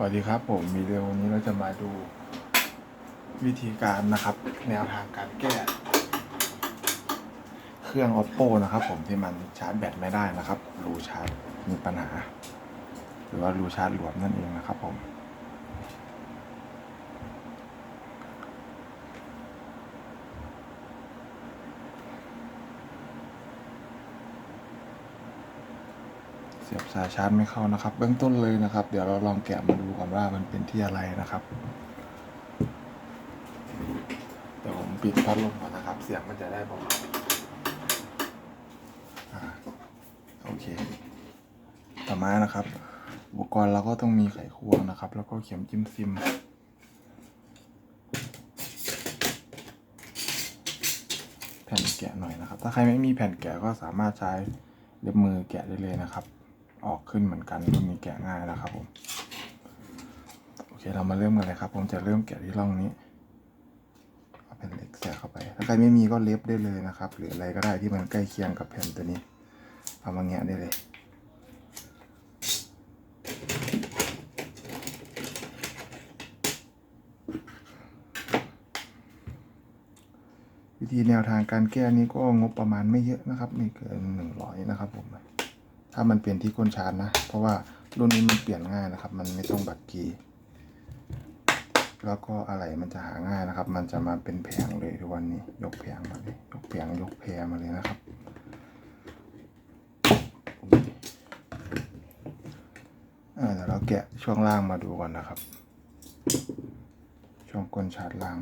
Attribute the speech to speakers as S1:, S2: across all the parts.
S1: สวัสดีครับผมวิดีโอนี้เราจะมาดูวิธีการนะครับ แนวทางการแก้ เครื่อง oppo นะครับ ผมที่มันชาร์จแบตไม่ได้นะครับ รูชาร์จมีปัญหา หรือว่ารูชาร์จหลวมนั่นเองนะครับผม เสียบสายชาร์จไม่เข้านะครับ เบื้องต้นเลยนะครับ เดี๋ยวเราลองแกะมาดูก่อนว่ามันเป็นที่อะไรนะครับ เดี๋ยวผมปิดพัดลมก่อนนะครับ เสียงมันจะได้เบาๆอ่าโอเค ต่อมานะครับ อุปกรณ์เราก็ต้องมีไขควงนะครับ แล้วก็เข็มจิ้มซิมแผ่นแกะหน่อยนะครับ ถ้าใครไม่มีแผ่นแกะก็สามารถใช้เล็บมือแกะได้เลยนะครับ ออกขึ้นเหมือนกันรุ่นนี้แกะง่ายนะครับผมโอเคเรามาเริ่มกันเลยครับ ผมจะเริ่มแกะที่ร่องนี้เอาแผ่นเหล็กแสกเข้าไป ถ้าใครไม่มีก็เล็บได้เลยนะครับ หรืออะไรก็ได้ที่มันใกล้เคียงกับแผ่นตัวนี้เอามาแงะได้เลยวิธีแนวทางการแก้นี้ก็งบประมาณไม่เยอะนะครับ ไม่เกินหนึ่งร้อยนะครับผม ถ้ามันเปลี่ยนที่ก้นชาร์จนะ เพราะว่ารุ่นนี้มันเปลี่ยนง่ายนะครับ มันไม่ต้องบัตรกีแล้วก็อะไรมันจะหาง่ายนะครับ มันจะมาเป็นแผงเลยทุกวันนี้ ยกแผงมาเลย ยกแผงยกแพรมาเลยนะครับเดี๋ยวเราแกะช่วงล่างมาดูก่อนนะครับ ช่วงก้นชาร์จล่าง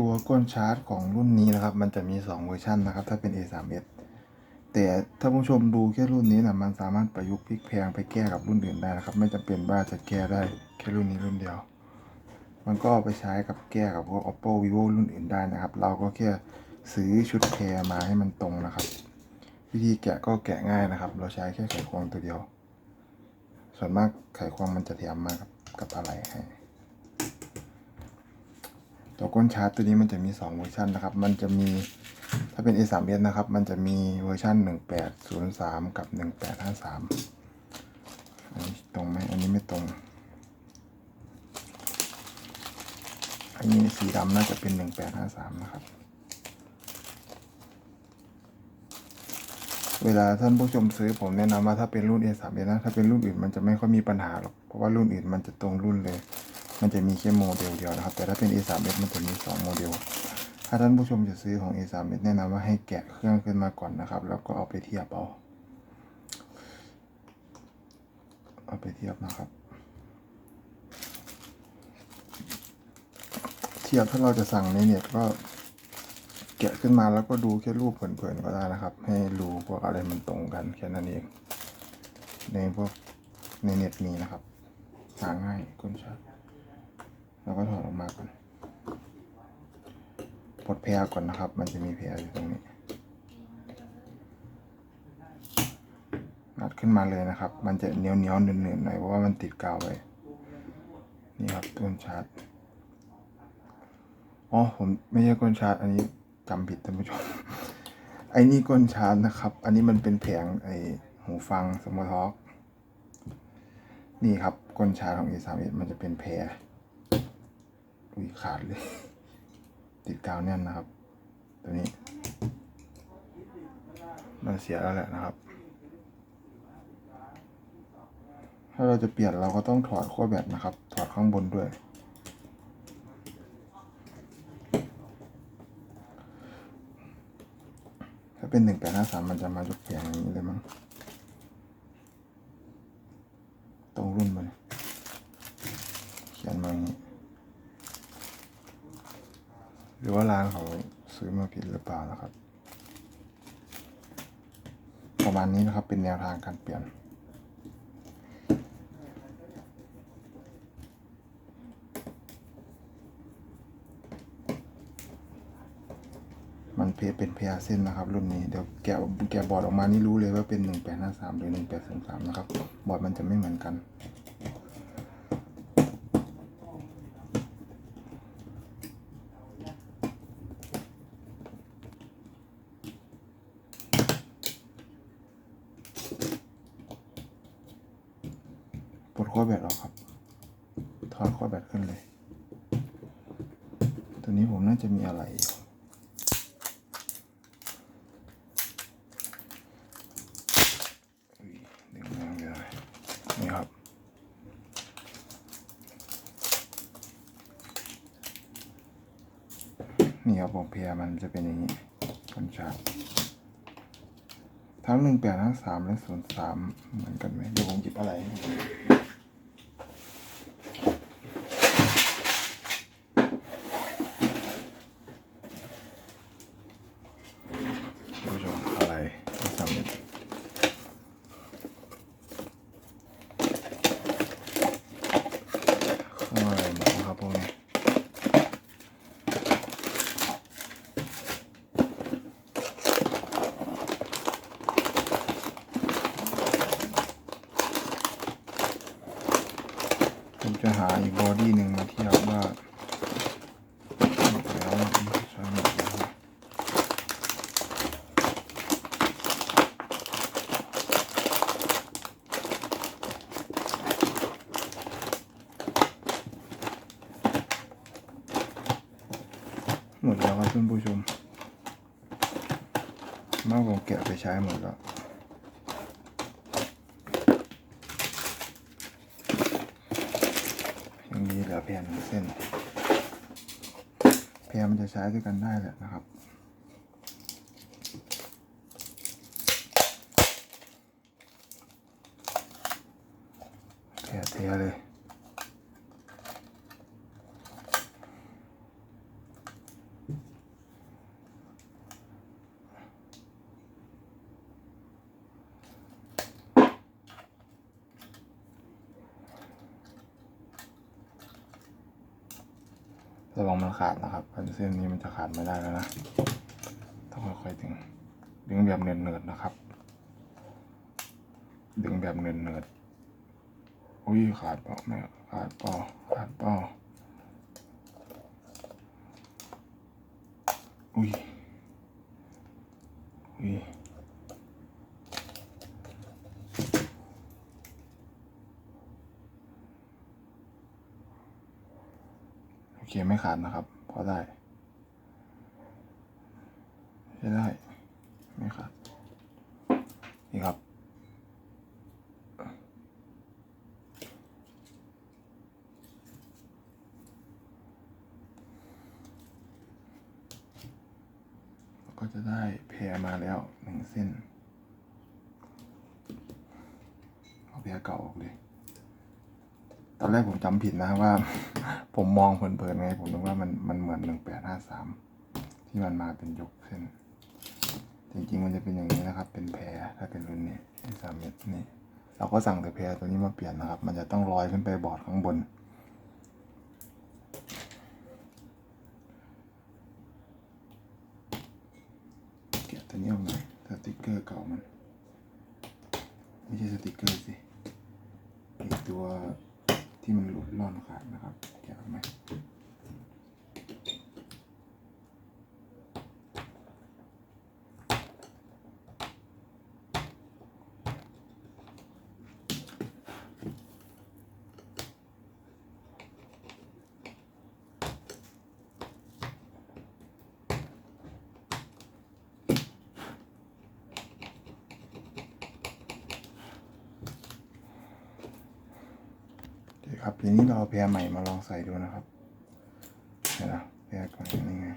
S1: ตัวก้นชาร์จของรุ่นนี้นะครับ มันจะมี 2 เวอร์ชันนะครับ ถ้าเป็น A3S แต่ถ้าผู้ชมดูแค่รุ่นนี้นะมันสามารถประยุกต์พลิกแพงไปแก้กับรุ่นอื่นได้นะครับ ไม่จำเป็นว่าจะแก้ได้แค่รุ่นนี้รุ่นเดียว มันก็ไปใช้กับแก้กับพวก oppo vivo รุ่นอื่นได้นะครับ เราก็แค่ซื้อชุดแพรมาให้มันตรงนะครับ วิธีแกะก็แกะง่ายนะครับ เราใช้แค่ไขควงตัวเดียว ส่วนมากไขควงมันจะแถมมากับกับอะไรให้ ตัวก้นชาร์จตัวนี้มันจะมี 2 เวอร์ชันนะครับ มันจะมีถ้าเป็น A3S นะครับ มันจะมีเวอร์ชัน1803 กับ 1853 อันนี้ตรงไหมอันนี้ไม่ตรง อันนี้สีดำน่าจะเป็น 1853 นะครับ เวลาท่านผู้ชมซื้อผมแนะนำว่าถ้าเป็นรุ่น A3S นะ ถ้าเป็นรุ่นอื่นมันจะไม่ค่อยมีปัญหาหรอก เพราะว่ารุ่นอื่นมันจะตรงรุ่นเลย มันจะมีแค่โมเดลเดียวนะครับ แต่ถ้าเป็น A3S มันจะมี 2 โมเดล ถ้าท่านผู้ชมจะซื้อของ A3S แนะนำว่าให้แกะเครื่องขึ้นมาก่อนนะครับ แล้วก็เอาไปเทียบเอา เอาไปเทียบนะครับ เทียบถ้าเราจะสั่งในเน็ตก็แกะขึ้นมาแล้วก็ดูแค่รูปเผินๆก็ได้นะครับ ให้รู้พวกอะไรมันตรงกันแค่นั้นเอง ในพวกในเน็ตมีนะครับ หาง่ายก้นชัด แล้วก็ถอดออกมาก่อนปลดแพรก่อนนะครับ มันจะมีแพรอยู่ตรงนี้งัดขึ้นมาเลยนะครับ มันจะเหนียวเหนียวๆหนืดๆหน่อยเพราะว่ามันติดกาวไว้นี่ครับก้นชาร์จอ๋อผมไม่ใช่ก้นชาร์จอันนี้จำผิดท่านผู้ชมไอ้นี่ก้นชาร์จนะครับ อันนี้มันเป็นแผงไอ้หูฟังสมอทอกนี่ครับก้นชาร์จของ A31 มันจะเป็นแพร อุ้ยขาดเลย ติดกาวแน่นนะครับ ตัวนี้ มันเสียแล้วแหละนะครับ ถ้าเราจะเปลี่ยนเราก็ต้องถอดขั้วแบตนะครับ ถอดข้างบนด้วย ถ้าเป็นหนึ่งแปดห้าสามมันจะมายกแผงอย่างนี้เลยมั้งตรงรุ่นมันเขียนมาอย่างนี้ หรือว่าร้านเขาซื้อมาผิดหรือเปล่านะครับ ประมาณนี้นะครับเป็นแนวทางการเปลี่ยน มันเพเป็นเพยาเส้นนะครับ รุ่นนี้เดี๋ยวแกะแกะบอร์ดออกมานี่รู้เลยว่าเป็น 1853 หรือ 1803 นะครับ บอร์ดมันจะไม่เหมือนกัน อแบตออกครับ ถอดข้อแบตขึ้นเลย ตัวนี้ผมน่าจะมีอะไรอุ้ยดึงแรงเลยนี่ครับ นี่ครับผมเพียมันจะเป็นอย่างนี้กันชาร์จทั้งหนึ่งแปดทั้งสามและศูนย์สามเหมือนกันไหมเดี๋ยวผมหยิบอะไรให้ดูผู้ชมอะไรไม่สำเร็จข้างอะไรหมดนะครับพวกนี้ ผม จะหาอีกบอดี้หนึ่งมาเทียบว่าหมดแล้วใช้หมดแล้วหมดแล้วครับท่านผู้ชมมากผมแกะไปใช้หมดแล้ว ยังมีเห ลือแผ่นหนึ่งเส้นแพรมันจะใช้ด้วยกันได้แหละนะครับ แผ่เทเลย ระวังมันขาดนะครับอันเส้นนี้มันจะขาดไม่ได้แล้วนะ ต้องค่อยๆดึง ดึงแบบเนินๆนะครับ ดึงแบบเนินๆอุ้ยขาดเปล่าไม่ขาดเปล่าขาดเปล่าอุ้ยอุ้ยโอ เคไม่ขาดนะครับ พอได้ใช้ได้ ไม่ขาด นี่ครับ ก็จะได้แพรมาแล้วหนึ่งเส้น เอาแพรเก่าออกเลย ตอนแรกผมจำผิดนะว่า ผมมองเผินๆไง ผมนึกว่ามันมันเหมือนหนึ่งแปดห้าสามที่มันมาเป็นยกเส้น จริงๆมันจะเป็นอย่างนี้นะครับ เป็นแพรถ้าเป็นรุ่นนี้สามเมตรนี่เราก็สั่งแต่แพรตัวนี้มาเปลี่ยนนะครับ มันจะต้องลอยขึ้นไปบอร์ดข้างบนแกะตัวนี้ออกหน่อยสติกเกอร์เก่ามัน ไม่ใช่สติกเกอร์สิไอตัว ที่มันหลุดร่อนขาดนะครับแกะออกไหม คครับทีนี้เราเอาแพรใหม่มาลองใส่ดูนะครับเห็นไหมแพรก่อนนี่ไง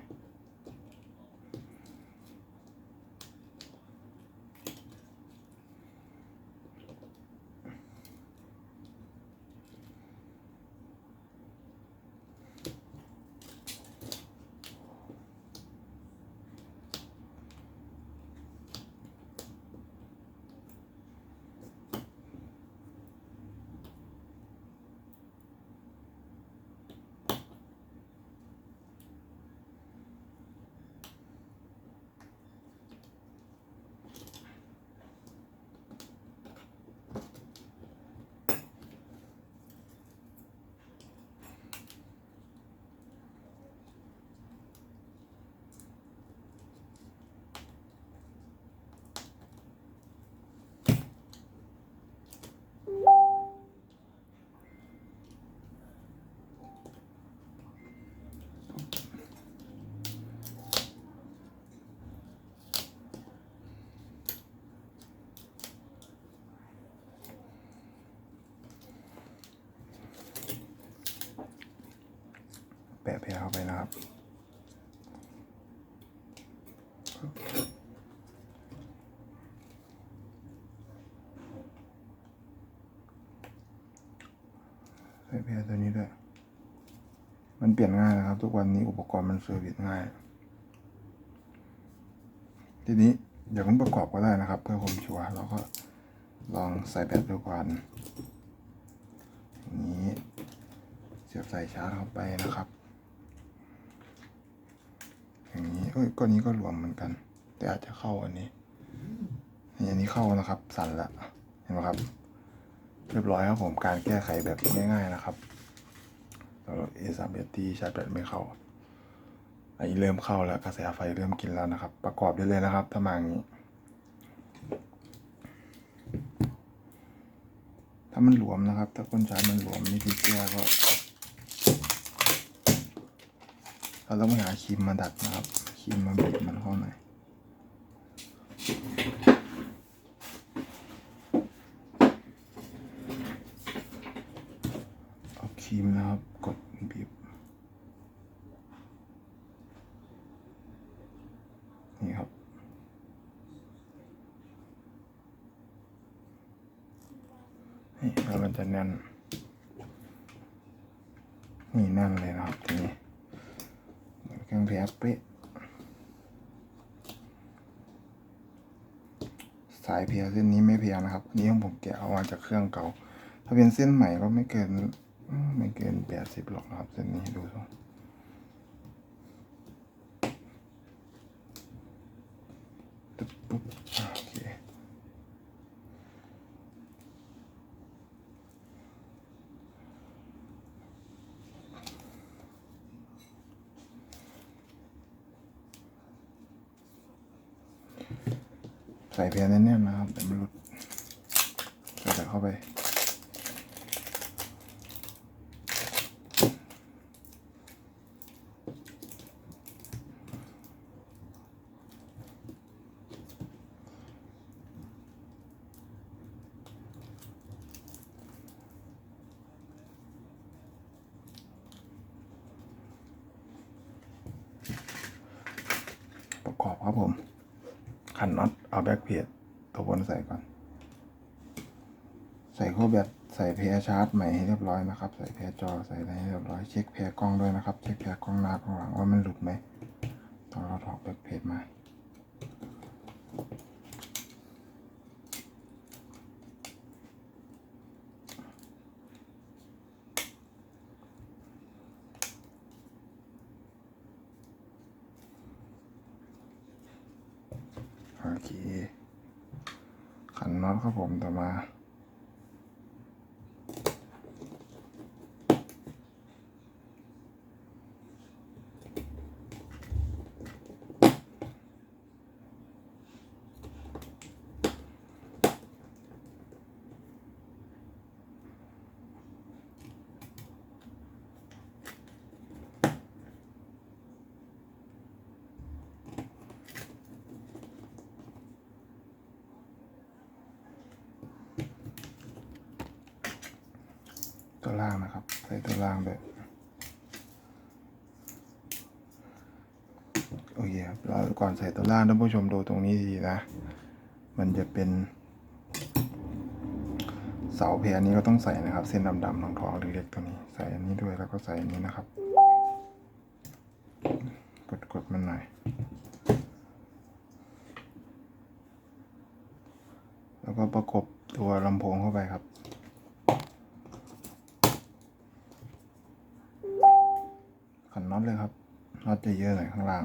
S1: ะแพรเข้าไปนะครับใส่แพรตัวนี้ด้วย มันเปลี่ยนง่ายนะครับ ทุกวันนี้อุปกรณ์มันเซอร์วิสง่าย ทีนี้อย่าเพิ่งประกอบก็ได้นะครับ เพื่อความชัวร์เราก็ลองใส่แบตดูก่อนอย่างนี้เสียบสายชาร์จเข้าไปนะครับ อย่างนี้เอ้ยก้อนนี้ก็รวมเหมือนกัน แต่อาจจะเข้าอันนี้อันนี้เข้านะครับ สั่นละเห็นไหมครับ เรียบร้อยครับผมการแก้ไขแบบง่ายๆนะครับเราเอสามเอตีชาร์จแบตไม่เข้า อันนี้เริ่มเข้าแล้วกระแสไฟเริ่มกินแล้วนะครับ ประกอบได้เลยนะครับ ถ้ามาอย่างนี้ ถ้ามันหลวมนะครับ ถ้าก้นชาร์จมันหลวมนี่คือแก้ก็ เราต้องไปหาครีมมาดัดนะครับครีมมาบีบมันเข้าหน่อยเอาครีมนะครับกดบีบนี่ครับนี่แล้วมันจะแน่นนี่แน่นเลยนะครับทีนี้ เหมือนเครื่องแพ้เป๊ะสายเพียเส้นนี้ไม่เพียนะครับอันนี้ของผมแกะเอามาจากเครื่องเก่า ถ้าเป็นเส้นใหม่ก็ไม่เกิน ไม่เกินแปดสิบหรอกนะครับ เส้นนี้ดูสิรงตึ๊บปุ๊บอ่าโอเค ใส่เพียแน่นๆนะครับเดี๋ยวมันหลุดใส่เข้าไป ประกอบครับผม ขันน็อตเอาแบ็กเพจตัวบนใส่ก่อน ใส่คู่แบตใส่เพยชาร์จใหม่ให้เรียบร้อยนะครับ ใส่เพยจอใส่อะไรให้เรียบร้อย เช็คเพยกล้องด้วยนะครับ เช็คเพยกล้องหน้ากล้องหลังว่ามันหลุดไหมตอนเราถอดแบ็กเพจมา เคขันน็อตครับผมต่อมา ตัวล่างนะครับ ใส่ตัวล่างด้วยโอเคครับแล้วก่อนใส่ตัวล่างท่านผู้ชมดูตรงนี้ดีนะ มันจะเป็น เสาเพรนี้ก็ต้องใส่นะครับ เส้นดำๆทองทองๆเล็กๆตัวนี้ ใส่อันนี้ด้วยแล้วก็ใส่อันนี้นะครับ กดกดมันหน่อย แล้วก็ประกบตัวลำโพงเข้าไปครับ น็อตเลยครับน็อตจะเยอะหน่อยข้างล่าง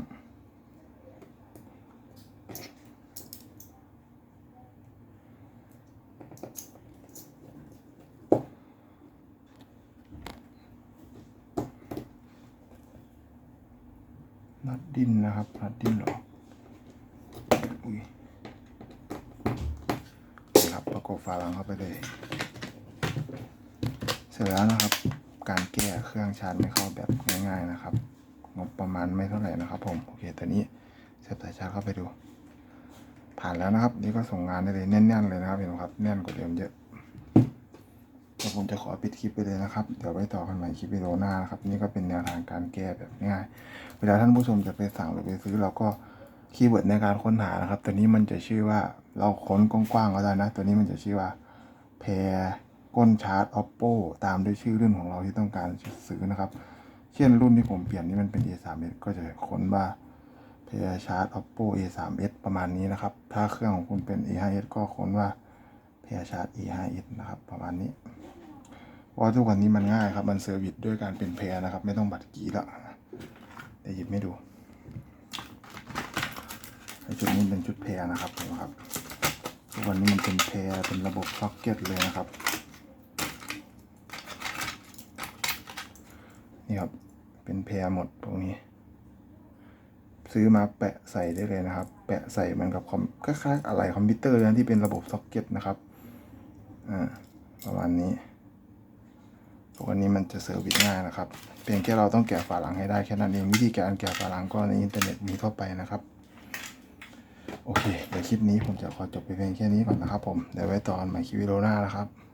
S1: น็อตดินนะครับน็อตดินหรออุ้ยนะครับประกบฝาหลังเข้าไปเลย เสร็จแล้วนะครับ การแก้เครื่องชาร์จไม่เข้าแบบง่าย ๆนะครับ งบประมาณไม่เท่าไหร่นะครับ ผมโอเคตอนนี้เสียบสายชาร์จเข้าไปดู ผ่านแล้วนะครับ นี่ก็ส่งงานได้เลยแน่นๆเลยนะครับเห็นไหมครับแน่นกว่าเดิมเยอะครับผมผมจะขอปิดคลิปไปเลยนะครับ เดี๋ยวไว้ต่อกันใหม่คลิปวิดีโอหน้านะครับ นี่ก็เป็นแนวทางการแก้แบบง่าย เวลาท่านผู้ชมจะไปสั่งหรือไปซื้อเราก็คีย์เวิร์ดในการค้นหานะครับ ตัวนี้มันจะชื่อว่าเราค้นกว้างๆก็ได้นะ ตัวนี้มันจะชื่อว่าแพร ก้นชาร์จ oppo ตามด้วยชื่อรุ่นของเราที่ต้องการซื้อนะครับ เช่นรุ่นที่ผมเปลี่ยนนี่มันเป็น A3s ก็จะค้นว่าเพย์ชาร์จ oppo a3s ประมาณนี้นะครับ ถ้าเครื่องของคุณเป็น a5s ก็ค้นว่าเพย์ชาร์จ a5s นะครับประมาณนี้เพราะทุกวันนี้มันง่ายครับ มันเซอร์วิสด้วยการเป็นเพย์นะครับ ไม่ต้องบัตรกีล้วเดี๋ยวหยิบไม่ดูไอชุดนี้เป็นชุดเพย์นะครับผมครับทุกวันนี้มันเป็นเพย์เป็นระบบซ็อกเก็ตเลยนะครับ นี่ครับ เป็นเพย์หมดตรงนี้ ซื้อมาแปะใส่ได้เลยนะครับ แปะใส่เหมือนกับคอมคล้ายๆอะไรคอมพิวเตอร์เลยนะที่เป็นระบบซ็อกเก็ตนะครับอ่าประมาณนี้ทุกนนี้มันจะเซอร์วิสง่ายนะครับเพียงแค่เราต้องแกะฝาหลังให้ได้แค่นั้นเองวิธีการแกะฝาหลังก็ในอินเทอร์เน็ตมีทั่วไปนะครับ โอเคเดี๋ยวคลิปนี้ผมจะขอจบไปเพียงแค่นี้ก่อนนะครับผมเดี๋ยวไว้ตอนใหม่คลิปวิดีโอหน้านะครับ